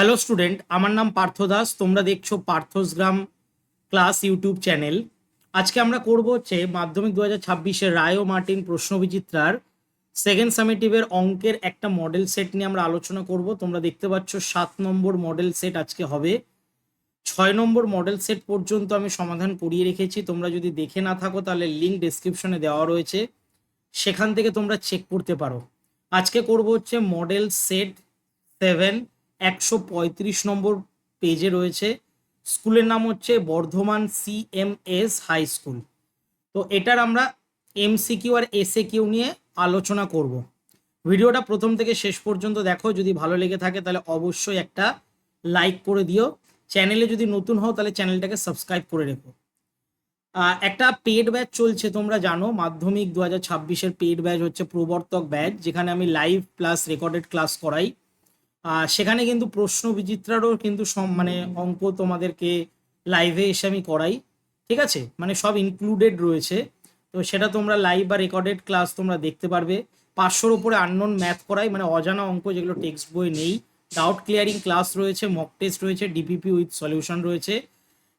Hello student আমার নাম পার্থ দাস। তোমরা দেখছ পার্থসগ্রাম ক্লাস ইউটিউব চ্যানেল। আজকে আমরা করব হচ্ছে মাধ্যমিক দু হাজার ছাব্বিশের রায় মার্টিন প্রশ্ন বিচিত্রার সেকেন্ড সামেটিভের অঙ্কের একটা মডেল সেট নিয়ে আমরা আলোচনা করব। তোমরা দেখতে পাচ্ছ সাত নম্বর মডেল সেট আজকে হবে। ছয় নম্বর মডেল সেট পর্যন্ত আমি সমাধান করিয়ে রেখেছি। তোমরা যদি দেখে না থাকো, তাহলে লিঙ্ক ডেসক্রিপশনে দেওয়া রয়েছে। সেখান থেকে তোমরা চেক করতে পারো। আজকে করব হচ্ছে মডেল সেট সেভেন একশো পঁয়ত্রিশ নম্বর পেজে রয়েছে। স্কুলের নাম হচ্ছে বর্ধমান সিএমএস হাই স্কুল তো এটার আমরা এমসিকিউ আর এসএ কিউ নিয়ে আলোচনা করব। ভিডিওটা প্রথম থেকে শেষ পর্যন্ত দেখো, যদি ভালো লেগে থাকে তাহলে অবশ্যই একটা লাইক করে দিও। চ্যানেলে যদি নতুন হও তাহলে চ্যানেলটাকে সাবস্ক্রাইব করে রেখো। একটা পেড ব্যাচ চলছে, তোমরা জানো, মাধ্যমিক দু হাজার ছাব্বিশের পেড ব্যাচ হচ্ছে প্রবর্তক ব্যাচ যেখানে আমি লাইভ প্লাস রেকর্ডেড ক্লাস করাই। সেখানে কিন্তু প্রশ্ন বিচিত্রারও কিন্তু সম- মানে অঙ্ক তোমাদেরকে লাইভে এসে আমি করাই, ঠিক আছে? মানে সব ইনক্লুডেড রয়েছে। তো সেটা তোমরা লাইভ বা রেকর্ডেড ক্লাস তোমরা দেখতে পারবে। পাঁচশোর উপরে আননোন ম্যাথ করাই মানে অজানা অঙ্ক যেগুলো টেক্সট বই নেই। ডাউট ক্লিয়ারিং ক্লাস রয়েছে মক টেস্ট রয়েছে ডিপিপি উইথ সলিউশন রয়েছে।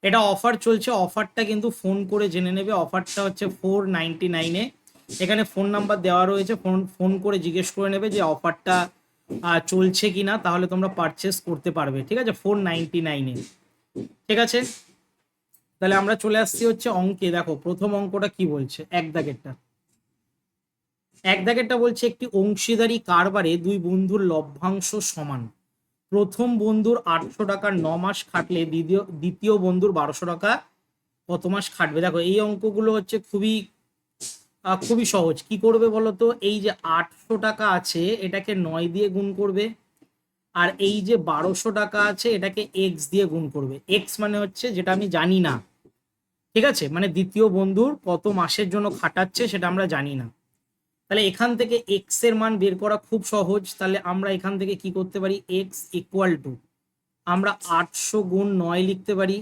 এটা অফার চলছে অফারটা কিন্তু ফোন করে জেনে নেবে। অফারটা হচ্ছে ফোর নাইনটি নাইনে এখানে ফোন নাম্বার দেওয়া রয়েছে ফোন ফোন করে জিজ্ঞেস করে নেবে যে অফারটা চলছে কি না তাহলে তোমরা পারচেস করতে পারবে, ঠিক আছে? ফোর নাইনটি নাইনে ঠিক আছে? তাহলে আমরা চলে আসছি হচ্ছে অঙ্কে। দেখো, প্রথম অঙ্কটা কি বলছে? এক দাগেরটা। এক দাগেরটা বলছে, একটি অংশীদারি কারবারে দুই বন্ধুর লভ্যাংশ সমান। প্রথম বন্ধুর আটশো টাকার ন মাস খাটলে দ্বিতীয় দ্বিতীয় বন্ধুর বারোশো টাকা কত মাস খাটবে? দেখো, এই অঙ্কগুলো হচ্ছে খুবই খুবই সহজ। কি করবে বলো তো এই যে আটশো টাকা আছে, এটাকে নয় দিয়ে গুণ করবে। আর এই যে বারোশো টাকা আছে, এটাকে এক্স দিয়ে গুণ করবে। এক্স মানে হচ্ছে যেটা আমি জানি না। ঠিক আছে? মানে দ্বিতীয় বন্ধুর কত মাসের জন্য খাটাচ্ছে সেটা আমরা জানি না। তাহলে এখান থেকে এক্সের মান বের করা খুব সহজ। তাহলে আমরা এখান থেকে কি করতে পারি? এক্স ইকুয়াল টু আমরা আটশো গুণ নয় লিখতে পারি।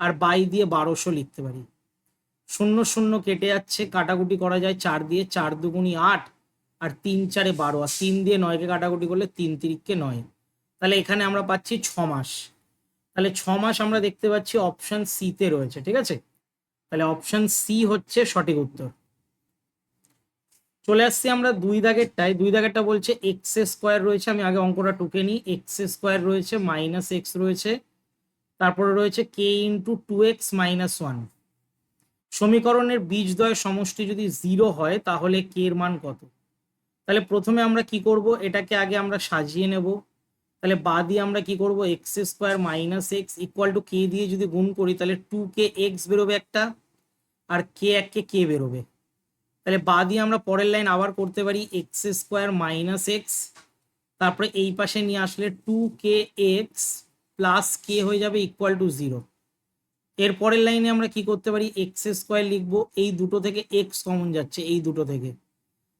আর বাই দিয়ে বারোশো লিখতে পারি। শূন্য শূন্য কেটে যাচ্ছে, কাটাকুটি করা যায় চার দিয়ে, চার দুগুণি আট আর তিন চারে বারো আর তিন দিয়ে নয়কে কাটাকুটি করলে তিন তিরিককে নয়। তাহলে এখানে আমরা পাচ্ছি ছ মাস। তাহলে ছ মাস আমরা দেখতে পাচ্ছি অপশন সিতে রয়েছে, ঠিক আছে? তাহলে অপশন সি হচ্ছে সঠিক উত্তর। চলে আসছি আমরা দুই দাগেরটায়। দুই দাগেরটা বলছে এক্স স্কোয়ার রয়েছে, আমি আগে অঙ্কটা টুকে নিই। এক্স স্কোয়ার রয়েছে, মাইনাস এক্স রয়েছে। তারপরে রয়েছে K into two X minus one. সমীকরণের বীজদ্বয় সমষ্টি যদি জিরো হয়, তাহলে কে এর মান কত? তাহলে প্রথমে আমরা কি করব? এটাকে আগে আমরা সাজিয়ে নেব। তাহলে বা দিয়ে আমরা কি করব? X square minus X equal to K দিয়ে যদি গুণ করি, তাহলে টু কে এক্স বেরোবে একটা, আর কে এককে কে বেরোবে। তাহলে বা দিয়ে আমরা পরের লাইন আবার করতে পারি এক্স স্কোয়ার মাইনাস এক্স তারপরে এই পাশে নিয়ে আসলে two K X plus K হয়ে যাবে ইকুয়াল টু জিরো এর পরের লাইনে আমরা কি করতে পারি? এক্স স্কোয়ার লিখব। এই দুটো থেকে এক্স কমন যাচ্ছে, এই দুটো থেকে।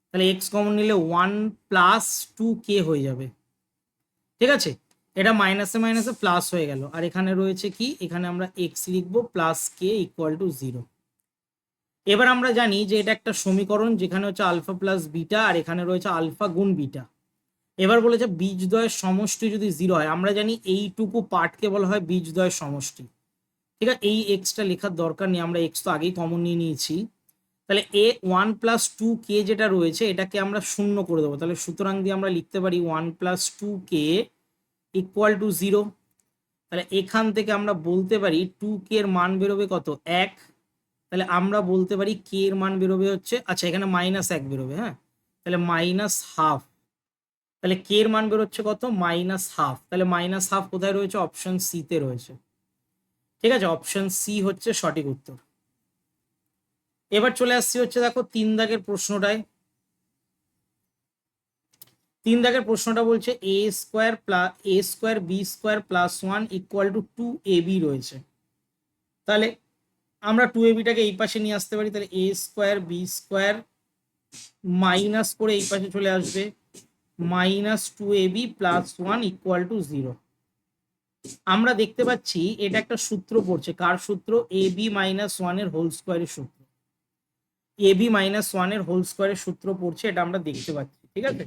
তাহলে এক্স কমন নিলে ওয়ান প্লাস টু কে হয়ে যাবে। ঠিক আছে? এটা মাইনাসে মাইনাসে প্লাস হয়ে গেল। আর এখানে রয়েছে কি? এখানে আমরা এক্স লিখব plus K equal to zero এবার আমরা জানি যে এটা একটা সমীকরণ যেখানে হচ্ছে আলফা প্লাস বিটা আর এখানে রয়েছে আলফা গুণ বিটা এবার বলেছে বীজদ্বয়ের সমষ্টি যদি জিরো হয়, আমরা জানি এইটুকু পার্টকে বলা হয় বীজদ্বয়ের সমষ্টি। ঠিক আছে, এই এক্সটা লেখার দরকার নেই, আমরা এক্স তো আগেই কমন নিয়ে নিয়েছি। তাহলে এ ওয়ান প্লাস টু কে যেটা রয়েছে, এটাকে আমরা শূন্য করে দেবো। তাহলে সুতরাং দিয়ে আমরা লিখতে পারি one plus two K equal to zero তাহলে এখান থেকে আমরা বলতে পারি টু কে এর মান বেরোবে কত? এক। তাহলে আমরা বলতে পারি কে এর মান বেরোবে হচ্ছে আচ্ছা এখানে মাইনাস এক বেরোবে হ্যাঁ? তাহলে মাইনাস হাফ তাহলে কে এর মান বেরোচ্ছে কত? মাইনাস হাফ তাহলে মাইনাস হাফ কোথায় রয়েছে? অপশন সিতে রয়েছে। ঠিক আছে? অপশন সি হচ্ছে সঠিক উত্তর। এবার চলে আসছি হচ্ছে দেখো তিন দাগের প্রশ্নটায়। তিন দাগের প্রশ্নটা বলছে a square plus a square b square plus one equal to two a b রয়েছে। তাহলে আমরা টু এ বিটাকে এই পাশে নিয়ে আসতে পারি, তাহলে a square b square minus করে এই পাশে চলে আসবে। Minus two a b plus one equal to zero আমরা দেখতে পাচ্ছি এটা একটা সূত্র পড়ছে। কার সূত্র? এ বি মাইনাস ওয়ানের হোল স্কোয়ারের সূত্র। এ বি মাইনাস ওয়ানের হোল স্কোয়ারের সূত্র পড়ছে, এটা আমরা দেখতে পাচ্ছি, ঠিক আছে?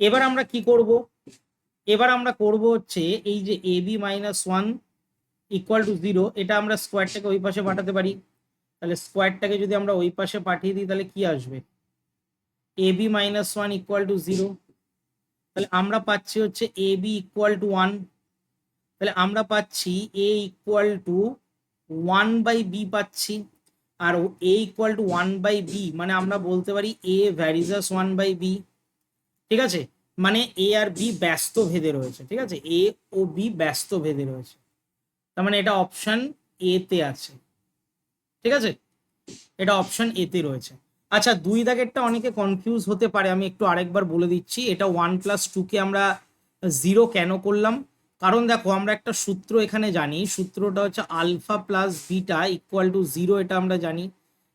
এবার আমরা কি করব? এবার আমরা করব হচ্ছে এই যে a b minus one equal to zero এটা আমরা স্কোয়ারটাকে ওই পাশে পাঠাতে পারি। তাহলে স্কোয়ারটাকে যদি আমরা ওই পাশে পাঠিয়ে দিই, তাহলে কি আসবে? A b minus one equal to zero তাহলে আমরা পাচ্ছি হচ্ছে a b equal to one তাহলে আমরা পাচ্ছি a equal to one by b পাচ্ছি, আর a equal to one by b মানে আমরা বলতে পারি a varies as one by b ঠিক আছে? মানে এ আর বি ব্যস্ত ভেদে রয়েছে, ঠিক আছে? এ ও বি ব্যস্ত ভেদে রয়েছে। তার মানে এটা অপশন এ তে আছে, ঠিক আছে? এটা অপশন এ তে রয়েছে। আচ্ছা দুই দাগেরটা অনেকে কনফিউজ হতে পারে, আমি একটু আরেকবার বলে দিচ্ছি। এটা ওয়ান প্লাস টুকে আমরা জিরো কেন করলাম? কারণ দেখো, আমরা একটা সূত্র এখানে জানি, সূত্রটা হচ্ছে alpha plus beta equal to zero, এটা আমরা জানি।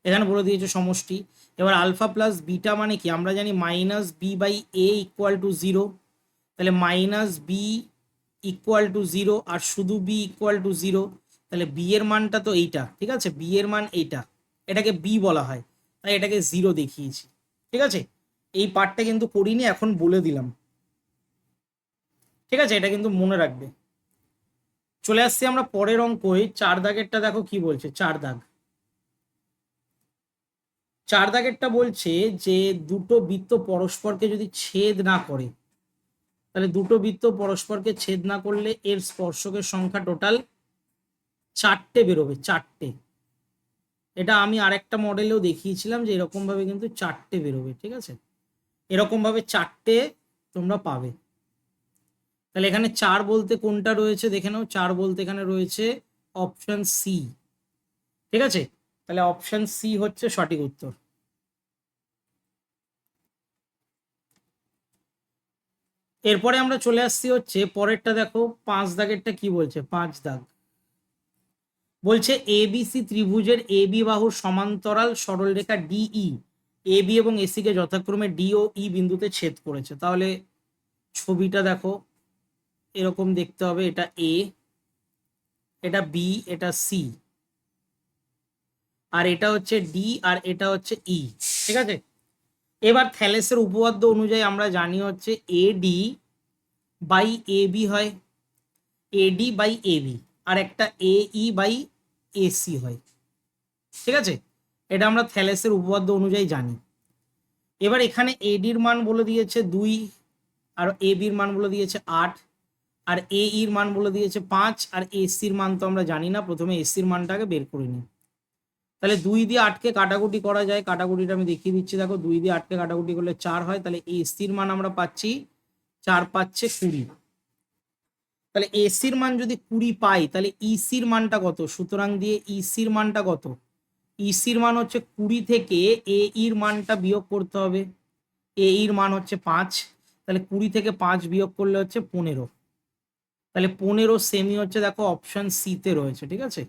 এখানে বলে দিয়েছে সমষ্টি। এবার আলফা প্লাস বিটা মানে কি? আমরা জানি minus b by a equal to zero. তাহলে minus b equal to zero আর শুধু বি ইকুয়াল টু জিরো, তাহলে বি এর মানটা তো এইটা, ঠিক আছে? বি এর মান এইটা। এটাকে বি বলা হয়। তাই এটাকে জিরো দেখিয়েছি, ঠিক আছে? এই পার্টটা কিন্তু করিনি, এখন বলে দিলাম। ঠিক আছে? এটা কিন্তু মনে রাখবে। চলে আসছি আমরা পরের অঙ্কই চার দাগেরটা দেখো কি বলছে? চার দাগ। চার দাগেরটা বলছে যে দুটো বৃত্ত পরস্পরকে যদি ছেদ না করে, তাহলে দুটো বৃত্ত পরস্পরকে ছেদ না করলে এর স্পর্শকের সংখ্যা টোটাল চারটে বেরোবে, চারটে। এটা আমি আরেকটা মডেলেও দেখিয়েছিলাম যে এরকম ভাবে কিন্তু চারটে বেরোবে, ঠিক আছে? এরকম ভাবে চারটে তোমরা পাবে। তাহলে এখানে চার বলতে কোনটা রয়েছে দেখে নাও, চার বলতে এখানে রয়েছে অপশন সি ঠিক আছে? তাহলে অপশন সি হচ্ছে সঠিক উত্তর। এরপরে আমরা চলে আসছি হচ্ছে পরেরটা দেখো, পাঁচ দাগেরটা কি বলছে? পাঁচ দাগ। বলছে এবিসি ত্রিভুজের এ বি বাহুর সমান্তরাল সরলরেখা ডিই এ বি এবং এসি কে যথাক্রমে ডি ও ই বিন্দুতে ছেদ করেছে। তাহলে ছবিটা দেখো, এরকম দেখতে হবে, এটা এ এটা বি এটা সি আর এটা হচ্ছে ডি আর এটা হচ্ছে ই ঠিক আছে? এবার থ্যালেসের উপপাদ্য অনুযায়ী আমরা জানি হচ্ছে A D by A B হয়। A D by A B আর একটা এ ই বাই এসি হয়। ঠিক আছে? এটা আমরা থ্যালেসের উপপাদ্য অনুযায়ী জানি। এবার এখানে এডির মান বলে দিয়েছে দুই, আর এ বির মান বলে দিয়েছে আট, আর এ ইর মান বলে দিয়েছে পাঁচ, আর এসির মান তো আমরা জানি না। প্রথমে এসির মানটাকে বের করে নিই। তাহলে দুই দিয়ে আটকে কাটাকুটি করা যায়। কাটাকুটিটা আমি দেখিয়ে দিচ্ছি। দেখো, দুই দিয়ে আটকে কাটাকুটি করলে চার হয়। তাহলে এসির মান আমরা পাচ্ছি চার পাচ্ছে কুড়ি। তাহলে এসির মান যদি কুড়ি পাই, তাহলে ইসির মানটা কত? সুতরাং দিয়ে ইসির মানটা কত? ইসির মান হচ্ছে কুড়ি থেকে এ ইর মানটা বিয়োগ করতে হবে। এ ইর মান হচ্ছে পাঁচ, তাহলে কুড়ি থেকে পাঁচ বিয়োগ করলে হচ্ছে পনেরো। তাহলে পনেরো সেমি হচ্ছে দেখো অপশন সিতে রয়েছে, ঠিক আছে?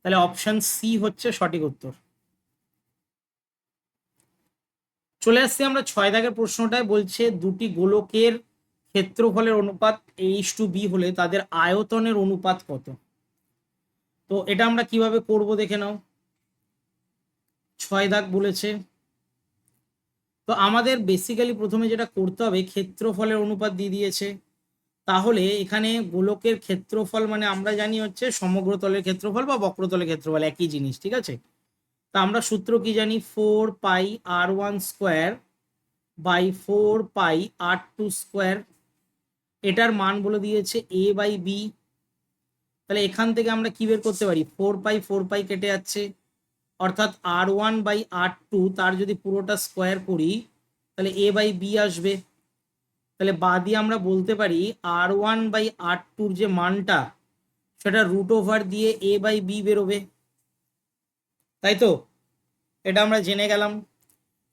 তাহলে অপশন সি হচ্ছে সঠিক উত্তর। চলে আসছি আমরা ছয় দাগের প্রশ্নটায়, বলছে দুটি গোলকের ক্ষেত্রফলের অনুপাত এইচ টু বি হলে তাদের আয়তনের অনুপাত কত? তো এটা আমরা কীভাবে করব দেখে নাও। ছয় দাগ বলেছে। তো আমাদের বেসিক্যালি প্রথমে যেটা করতে হবে, ক্ষেত্রফলের অনুপাত দিয়ে দিয়েছে। তাহলে এখানে গোলকের ক্ষেত্রফল মানে আমরা জানি হচ্ছে সমগ্রতলের ক্ষেত্রফল বা বক্রতলের ক্ষেত্রফল, একই জিনিস, ঠিক আছে? তা আমরা সূত্র কি জানি? Four pi r one square by four pi r two square এটার মান বলে দিয়েছে এ বাই বি তাহলে এখান থেকে আমরা কি বের করতে পারি? ফোর পাই ফোর পাই কেটে যাচ্ছে। অর্থাৎ r one by r two তার যদি পুরোটা স্কোয়ার করি, তাহলে এ বাই বি আসবে। তাহলে বা দিয়ে আমরা বলতে পারি আর ওয়ান বাই আর টুর যে মানটা, সেটা রুট ওভার দিয়ে এ বাই বি বেরোবে। তাই তো? এটা আমরা জেনে গেলাম।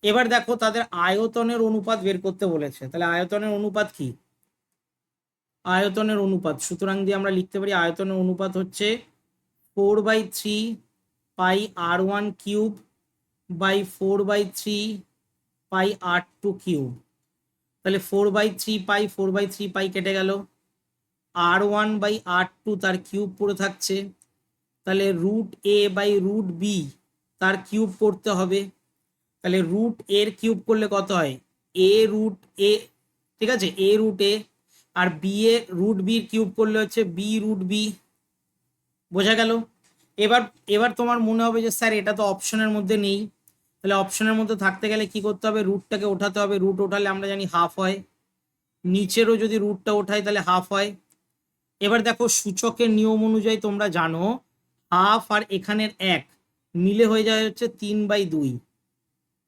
এবার দেখো তাদের আয়তনের অনুপাত বের করতে বলেছে। তাহলে আয়তনের অনুপাত কি? আয়তনের অনুপাত। সুতরাং দিয়ে আমরা লিখতে পারি আয়তনের অনুপাত হচ্ছে four by three pi r one cube by four by three pi r two cube তাহলে four by three pi four by three pi কেটে গেল। R one by r two তার কিউব পড়ে থাকছে। তাহলে root a by root b তার cube করতে হবে। তাহলে রুট এর কিউব করলে কত হয়? এ রুট এ ঠিক আছে? এ রুট এ আর বি এ রুট বির কিউব করলে হচ্ছে বি রুট বি বোঝা গেল? এবার এবার তোমার মনে হবে যে, স্যার, এটা তো অপশনের মধ্যে নেই। তাহলে অপশনের মধ্যে থাকতে গেলে কি করতে হবে? রুটটাকে ওঠাতে হবে। রুট ওঠালে আমরা জানি হাফ হয়। নিচেরও যদি রুটটা ওঠাই, তাহলে হাফ হয়। এবার দেখো, সূচকের নিয়ম অনুযায়ী তোমরা জানো হাফ আর এখানের এক মিলে হয়ে যায় হচ্ছে তিন বাই দুই।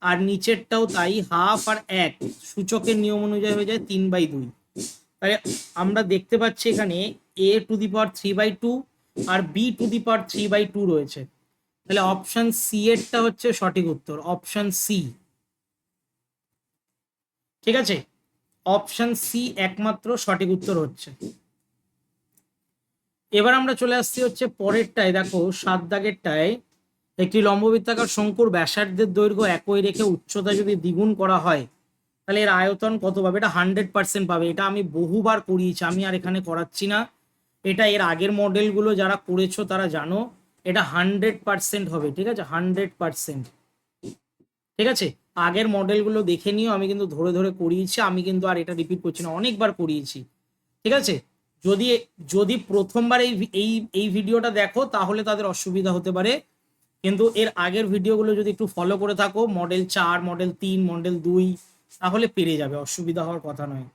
আর নিচেরটাও তাই হাফ আর এক সূচকের নিয়ম অনুযায়ী হয়ে যায় তিন বাই দুই। তাহলে আমরা দেখতে পাচ্ছি এখানে a to the power three by two R b to the power three by two রয়েছে। তাহলে অপশন সি এরটা হচ্ছে সঠিক উত্তর অপশন সি ঠিক আছে? অপশন সি একমাত্র সঠিক উত্তর হচ্ছে। এবার আমরা চলে আসছি হচ্ছে পরেরটায়। দেখো, সাত দাগেরটায় একটি লম্ববৃত্তাকার শঙ্কুর ব্যাসার্ধের দৈর্ঘ্য একই রেখে উচ্চতা যদি দ্বিগুণ করা হয় তাহলে এর আয়তন কত পাবে? এটা হান্ড্রেড পার্সেন্ট পাবে। এটা আমি বহুবার করিয়েছি, আমি আর এখানে করাচ্ছি না। এটা এর আগের মডেলগুলো যারা করেছ তারা জানো, এটা হান্ড্রেড পার্সেন্ট হবে, ঠিক আছে? হান্ড্রেড পার্সেন্ট ঠিক আছে? আগের মডেলগুলো দেখে নিও, আমি কিন্তু ধরে ধরে করিয়েছি, আমি কিন্তু আর এটা রিপিট করছি না, অনেকবার করিয়েছি। ঠিক আছে? যদি যদি প্রথমবার এই এই এই ভিডিওটা দেখো, তাহলে তাদের অসুবিধা হতে পারে। কিন্তু এর আগের ভিডিওগুলো যদি একটু ফলো করে থাকো মডেল চার মডেল তিন মডেল দুই তাহলে পেরে যাবে, অসুবিধা হওয়ার কথা নয়।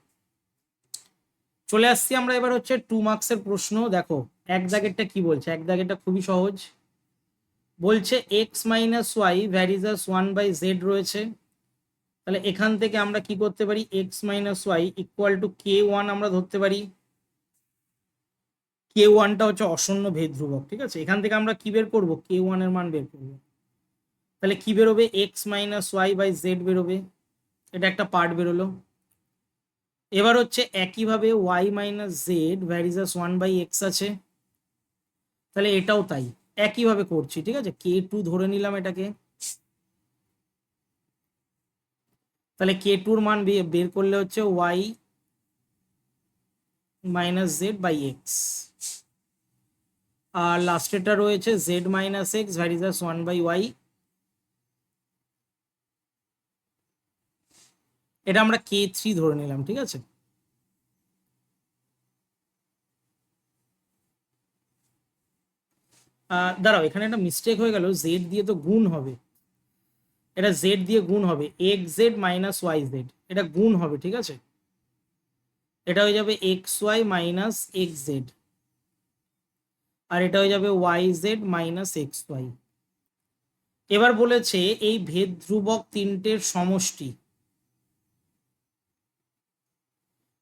চলে আসছি আমরা এবার হচ্ছে টু মার্কসের প্রশ্ন। দেখো, এক দাগেরটা কি বলছে? এক দাগেরটা খুবই সহজ। বলছে x minus y varies as one by z রয়েছে। তাহলে এখান থেকে আমরা কি করতে পারি? X minus y equal to k one আমরা ধরতে পারি। কে ওয়ানটা হচ্ছে অশূন্য ভেদ ধ্রুবক ঠিক আছে? এখান থেকে আমরা কি বের করব? কে ওয়ানের মান বের করব। তাহলে কি বেরোবে? X minus y by z বেরোবে। এটা একটা পার্ট বেরোলো। এবার হচ্ছে একইভাবে y minus z varies as one by x আছে। তাহলে এটাও তাই, একইভাবে করছি, ঠিক আছে? কে টু ধরে নিলাম এটাকে। তাহলে কে টুর মান বের করলে হচ্ছে y minus z by x আর লাস্টেরটা রয়েছে z minus x varies as one by y এটা আমরা কে থ্রি ধরে নিলাম, ঠিক আছে? দাঁড়াও, এখানে একটা মিস্টেক হয়ে গেল জেড দিয়ে তো গুণ হবে। এটা জেড দিয়ে গুণ হবে x z minus y z এটা গুণ হবে, ঠিক আছে? এটা হয়ে যাবে x y minus x z আর এটা হয়ে যাবে y z minus x y এবার বলেছে এই ভেদ ধ্রুবক তিনটের সমষ্টি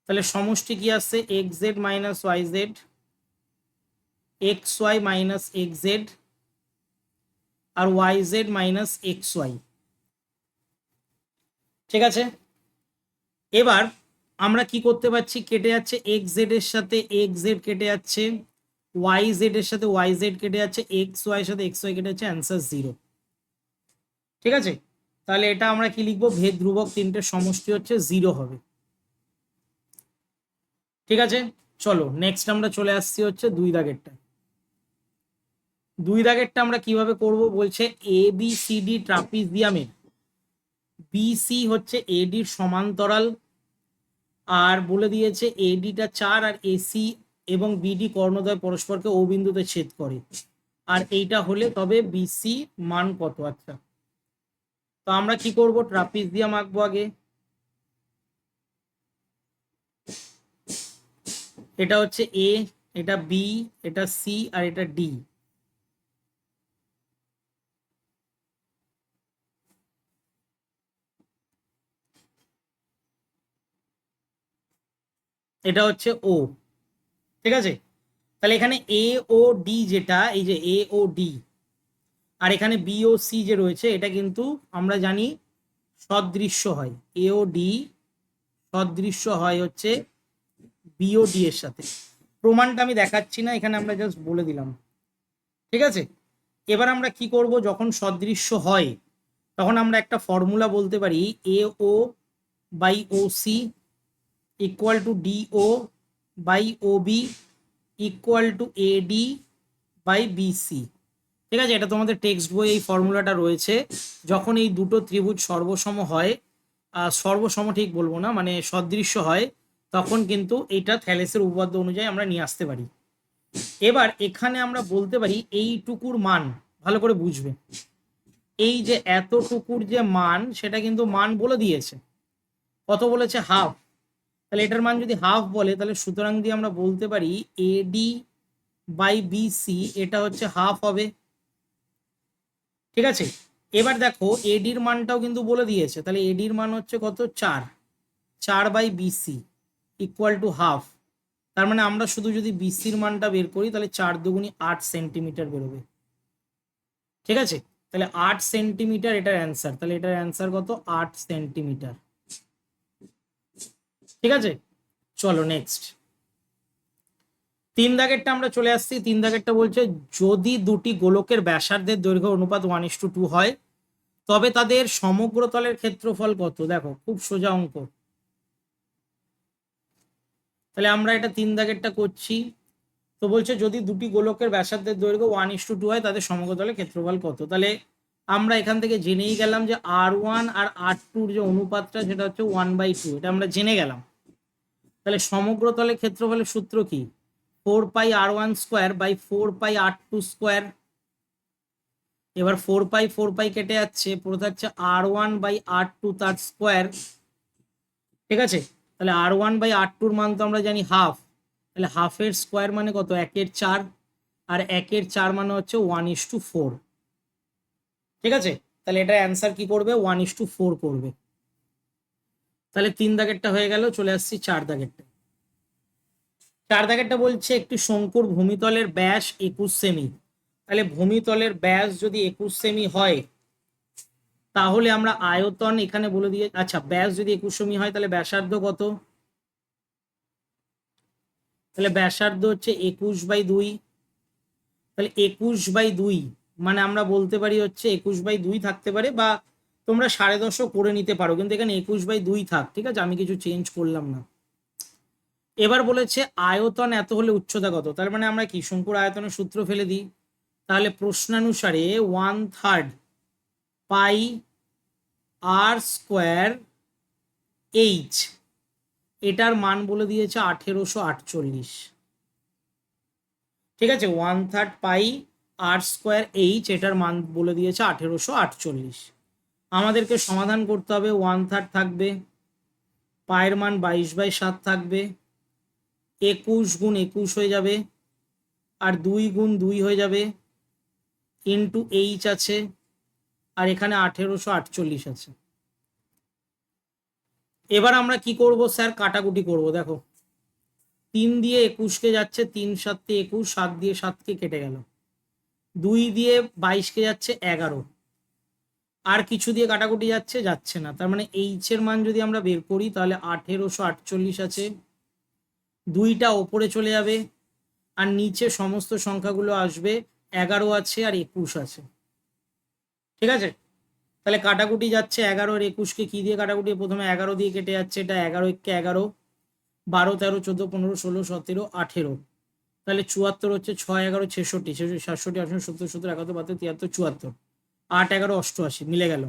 তাহলে সমষ্টি কি আসছে x z minus y z x y minus x z আর y z minus x y ঠিক আছে? এবার আমরা কি করতে পারছি? কেটে যাচ্ছে এক্স জেড এর সাথে এক্স জেড কেটে যাচ্ছে ওয়াই জেড এর সাথে ওয়াই জেড কেটে যাচ্ছে এক্স ওয়াই এর সাথে এক্স ওয়াই কেটে যাচ্ছে অ্যান্সার জিরো ঠিক আছে? তাহলে এটা আমরা কি লিখব? ভেদ ধ্রুবক তিনটে সমষ্টি হচ্ছে জিরো হবে। ঠিক আছে? চলো নেক্সট আমরা চলে আসছি হচ্ছে দুই দাগেরটা। দুই দাগেরটা আমরা কীভাবে করব বলছে এ বি সি ডি ট্রাপিজিয়ামের। বিসি হচ্ছে এডির সমান্তরাল, আর বলে দিয়েছে এডিটা চার আর এসি এবং বিডি কর্ণদ্বয় পরস্পরকে ও বিন্দুতে ছেদ করে। আর এইটা হলে তবে বিসি মান কত? আচ্ছা। তো আমরা কি করব? ট্রাপিজিয়াম আঁকবো আগে। এটা হচ্ছে এ এটা বি এটা সি আর এটা ডি এটা হচ্ছে ও ঠিক আছে? তাহলে এখানে এ ও ডি যেটা, এই যে এ ও ডি আর এখানে বি ও সি যে রয়েছে, এটা কিন্তু আমরা জানি সদৃশ্য হয়। এ ও ডি সদৃশ্য হয় হচ্ছে বিও ডি এর সাথে। প্রমাণটা আমি দেখাচ্ছি না, এখানে আমরা জাস্ট বলে দিলাম। ঠিক আছে? এবার আমরা কি করব, যখন সদৃশ্য হয়, তখন আমরা একটা ফর্মুলা বলতে পারি A O by O C equal to D O by O B equal to A D by BC ঠিক আছে? এটা তোমাদের টেক্সট বই এই ফর্মুলাটা রয়েছে। যখন এই দুটো ত্রিভুজ সর্বসম হয় সর্বসম ঠিক বলব না মানে সদৃশ্য হয় তখন কিন্তু এটা থ্যালেসের উপপাদ্য অনুযায়ী আমরা নিয়ে আসতে পারি। এবার এখানে আমরা বলতে পারি এইটুকুর মান, ভালো করে বুঝবে। এই যে এতটুকুর যে মান, সেটা কিন্তু মান বলে দিয়েছে। কত বলেছে? হাফ। তাহলে এটার মান যদি হাফ বলে, তাহলে সুতরাং দিয়ে আমরা বলতে পারি এডি বাই বিসি এটা হচ্ছে হাফ হবে। ঠিক আছে? এবার দেখো এডির মানটাও কিন্তু বলে দিয়েছে। তাহলে এডির মান হচ্ছে কত? চার। চার by BC equal to half তার মানে আমরা শুধু যদি বিসির মানটা বের করি, তাহলে চার দুগুণি আট সেন্টিমিটার বেরোবে। ঠিক আছে? তাহলে আট সেন্টিমিটার এটার অ্যান্সার তাহলে এটার অ্যান্সার কত? আট সেন্টিমিটার ঠিক আছে? চলো নেক্সট তিন দাগেরটা আমরা চলে আসছি। তিন দাগেরটা বলছে, যদি দুটি গোলকের ব্যাসার্ধের দৈর্ঘ্য অনুপাত ওয়ান ইস টু টু হয়, তবে তাদের সমগ্র তলের ক্ষেত্রফল কত? দেখো, খুব সোজা অঙ্ক। তাহলে আমরা এটা তিন দাগেরটা করছি। তো বলছে, যদি দুটি গোলকের ব্যাসার্ধের দৈর্ঘ্য ওয়ান ইস টু টু হয়, তাদের সমগ্র তলের ক্ষেত্রফল কত? তাহলে আমরা এখান থেকে জেনেই গেলাম যে আর ওয়ান আর আর টুর যে অনুপাতটা, সেটা হচ্ছে ওয়ান বাই টু এটা আমরা জেনে গেলাম। তাহলে সমগ্র তলের ক্ষেত্রফলের সূত্র কি? Four pi r one square by four pi r two square এবার ফোর পাই ফোর পাই কেটে যাচ্ছে পুরো থাকছে r one by r two তার স্কোয়ার ঠিক আছে? তাহলে আর ওয়ান বাই আর টুর মান তো আমরা জানি হাফ তাহলে হাফের স্কোয়ার মানে কত? একের চার, আর একের চার মানে হচ্ছে ওয়ান ইস টু ফোর ঠিক আছে? তাহলে এটা অ্যান্সার কি করবে ওয়ান ইস টু ফোর করবে তাহলে তিন দাগেরটা হয়ে গেল, চলে আসছি চার দাগেরটা। চার দাগেরটা বলছে একটি শঙ্কুর ভূমিতলের ব্যাস একুশ সেমি। তাহলে ভূমিতলের ব্যাস যদি একুশ সেমি হয় তাহলে আমরা আয়তন এখানে বলে দিয়ে আচ্ছা ব্যাস যদি একুশ সেমি হয়, তাহলে ব্যাসার্ধ কত? তাহলে ব্যাসার্ধ হচ্ছে একুশ বাই দুই। তাহলে একুশ বাই দুই মানে আমরা বলতে পারি হচ্ছে একুশ বাই দুই থাকতে পারে, বা তোমরা সাড়ে দশও করে নিতে পারো, কিন্তু এখানে একুশ বাই দুই থাক, ঠিক আছে? আমি কিছু চেঞ্জ করলাম না। এবার বলেছে আয়তন এত হলে উচ্চতা কত? তার মানে আমরা কি? শঙ্কুর আয়তনের সূত্র ফেলে দিই। তাহলে প্রশ্নানুসারে one third pi r square h এটার মান বলে দিয়েছে আঠেরোশো আটচল্লিশ। ঠিক আছে one third pi r square h এটার মান বলে দিয়েছে আঠেরোশো আটচল্লিশ। আমাদেরকে সমাধান করতে হবে ওয়ান থার্ড থাকবে, পায়ের মান বাইশ বাই সাত থাকবে, একুশ গুণ একুশ হয়ে যাবে, আর দুই গুণ দুই হয়ে যাবে ইন্টু এইচ আছে আর এখানে আঠেরোশো আটচল্লিশ আছে। এবার আমরা কি করব স্যার? কাটাকুটি করব, দেখো। তিন দিয়ে একুশকে যাচ্ছে, তিন সাতকে একুশ, সাত দিয়ে সাতকে কেটে গেল। দুই দিয়ে বাইশকে যাচ্ছে এগারো। আর কিছু দিয়ে কাটাকুটি যাচ্ছে যাচ্ছে না। তার মানে এইচ এর মান যদি আমরা বের করি, তাহলে আঠেরোশো আটচল্লিশ আছে। দুইটা ওপরে চলে যাবে, আর নিচে সমস্ত সংখ্যাগুলো আসবে, এগারো আছে আর একুশ আছে। ঠিক আছে? তাহলে কাটাকুটি যাচ্ছে এগারো আর একুশকে, কি দিয়ে কাটাকুটি? প্রথমে এগারো দিয়ে কেটে যাচ্ছে এটা এগারো একে এগারো, বারো, তেরো, চোদ্দ, পনেরো, ষোলো, সতেরো, আঠেরো। তাহলে চুয়াত্তর হচ্ছে ছয়, এগারো, ছেষট্টি ছেষট্টি, সাতষট্টি, আটষট্টি, সত্তর সত্তর, একাত্তর, বাহাত্তর, তিয়াত্তর, চুয়াত্তর। আট, এগারো, অষ্টআশি, মিলে গেল।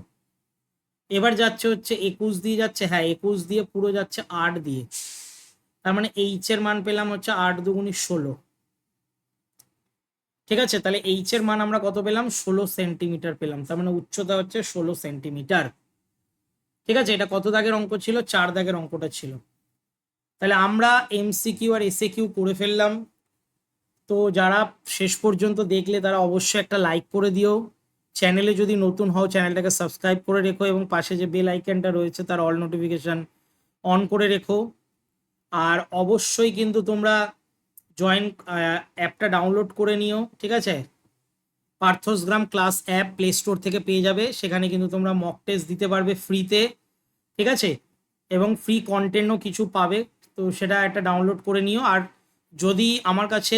এবার যাচ্ছে হচ্ছে একুশ দিয়ে যাচ্ছে হ্যাঁ একুশ দিয়ে পুরো যাচ্ছে আট দিয়ে। তার মানে এইচ এর মান পেলাম হচ্ছে আট দুগুণি ষোলো। ঠিক আছে? তাহলে এইচ এর মান আমরা কত পেলাম? ষোলো সেন্টিমিটার পেলাম। তার মানে উচ্চতা হচ্ছে ষোলো সেন্টিমিটার। ঠিক আছে? এটা কত দাগের অঙ্ক ছিল? চার দাগের অঙ্কটা ছিল। তাহলে আমরা এমসিকিউ আর এসএ কিউ করে ফেললাম। তো যারা শেষ পর্যন্ত দেখলে তারা অবশ্যই একটা লাইক করে দিও। চ্যানেলে যদি নতুন হও চ্যানেলটাকে সাবস্ক্রাইব করে রেখো এবং পাশে যে বেল আইকনটা রয়েছে, তার অল নোটিফিকেশন অন করে রেখো। আর অবশ্যই কিন্তু তোমরা জয়েন অ্যাপটা ডাউনলোড করে নিও, ঠিক আছে? পার্থসগ্রাম ক্লাস অ্যাপ প্লে স্টোর থেকে পেয়ে যাবে, সেখানে কিন্তু তোমরা মক টেস্ট দিতে পারবে ফ্রিতে ঠিক আছে? এবং ফ্রি কন্টেন্টও কিছু পাবে, তো সেটা একটা ডাউনলোড করে নিও। আর যদি আমার কাছে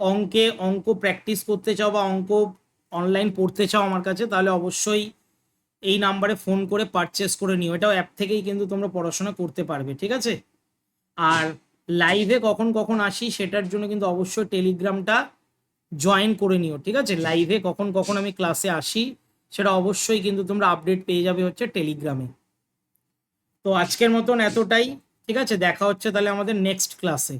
অঙ্কে অঙ্ক প্র্যাকটিস করতে চাও বা অঙ্ক অনলাইন পড়তে চাও আমার কাছে, তাহলে অবশ্যই এই নাম্বারে ফোন করে পারচেস করে নিও। এটাও অ্যাপ থেকেই কিন্তু তোমরা পড়াশোনা করতে পারবে, ঠিক আছে? আর লাইভে কখন কখন আসি সেটার জন্য কিন্তু অবশ্যই টেলিগ্রামটা জয়েন করে নিও, ঠিক আছে? লাইভে কখন কখন আমি ক্লাসে আসি সেটা অবশ্যই কিন্তু তোমরা আপডেট পেয়ে যাবে হচ্ছে টেলিগ্রামে তো আজকের মতন এতটাই, ঠিক আছে? দেখা হচ্ছে তাহলে আমাদের নেক্সট ক্লাসে